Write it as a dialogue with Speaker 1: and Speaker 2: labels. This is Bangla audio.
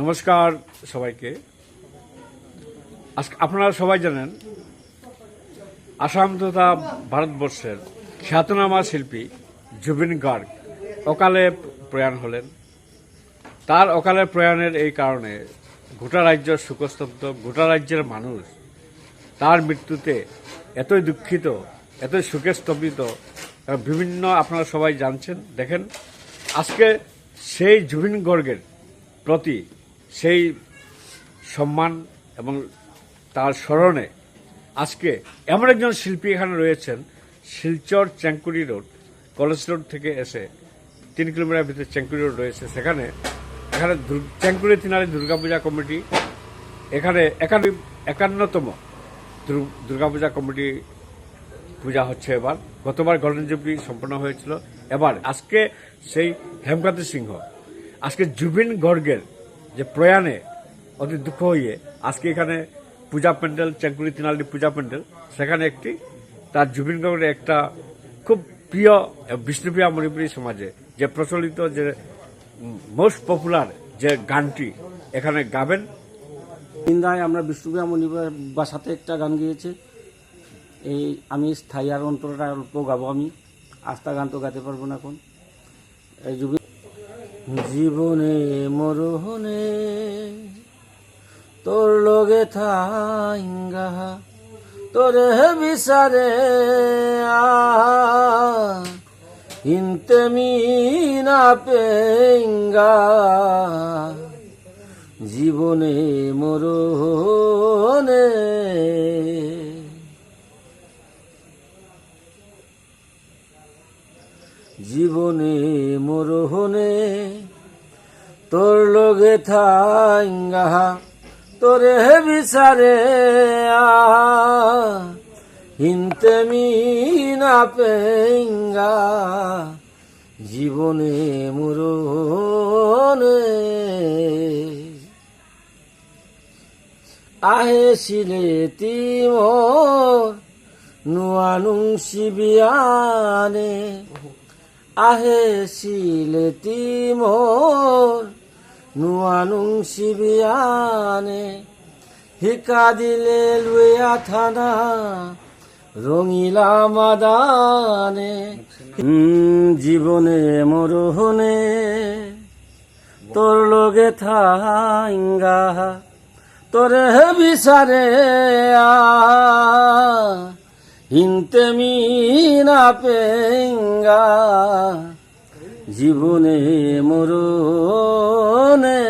Speaker 1: নমস্কার সবাইকে। আপনারা সবাই জানেন, আসাম তথা ভারতবর্ষের খ্যাতনামা শিল্পী জুবিন গার্গ অকালে প্রয়াণ হলেন। তার অকালে প্রয়াণের এই কারণে গোটা রাজ্য শোকস্তব্ধ গোটা রাজ্যের মানুষ তার মৃত্যুতে এতই দুঃখিত, এতই সুখে স্তম্ভিত বিভিন্ন আপনারা সবাই জানছেন, দেখেন, আজকে সেই জুবিন গর্গের প্রতি সেই সম্মান এবং তার স্মরণে আজকে এমন একজন শিল্পী এখানে রয়েছেন, Silchar Chankuri road, college road থেকে এসে তিন কিলোমিটার ভিতরে চ্যাঙ্কুরি রোড রয়েছে। সেখানে, এখানে চ্যাঙ্কুরি তিনালি দুর্গাপূজা কমিটি, এখানে একান্ন একান্নতম দুর- দুর্গাপূজা কমিটি পূজা হচ্ছে এবার। গতবার গোল্ডেন সম্পন্ন হয়েছিল। এবার আজকে সেই হেমকান্ত সিংহ, আজকে জুবিন গর্গের যে প্রয়াণে অতি দুঃখ হয়ে আজকে এখানে পূজা প্যান্ডেল চ্যাঙ্কুরি তিনালি পূজা প্যান্ডেল, সেখানে একটি তার জুবিন একটা খুব প্রিয় বিষ্ণুপ্রিয়া মণিপুরী সমাজে যে প্রচলিত যে মোস্ট পপুলার যে গানটি এখানে গাবেন।
Speaker 2: নিন্দায় আমরা বিষ্ণুপ্রিয়া মণিবার বাসাতে একটা গান গিয়েছে। এই আমি স্থায়ী আর অন্তরটা অল্প গাবো আমি। আস্থা গান তো গাইতে পারব না এখন। এই জুবি জীবনে মরহনে তোর লগে থাইঙ্গা তোরে বিচারে হিনতে মিনা পেঙ্গা। জীবনে মরণে জীবনে মরহনে তোর লগে থাঙ্গা তোরে বিচারে হিনতে মিনা পেঙ্গা। জীবনে মরণে আহে সিলেতি মোর নুয়ানুং শিবিয়ানে। আহে সিলেতি মোর নুয়ানুং শিবিয়ানে হিকা দিলে লুয়া থানা রঙিলা মাদানে। জীবনে মরহনে তোর লগে থাঙ্গা তোরে বিচারে হিনতে হিন্তেমিনা পেঙ্গা জীবনে মরণে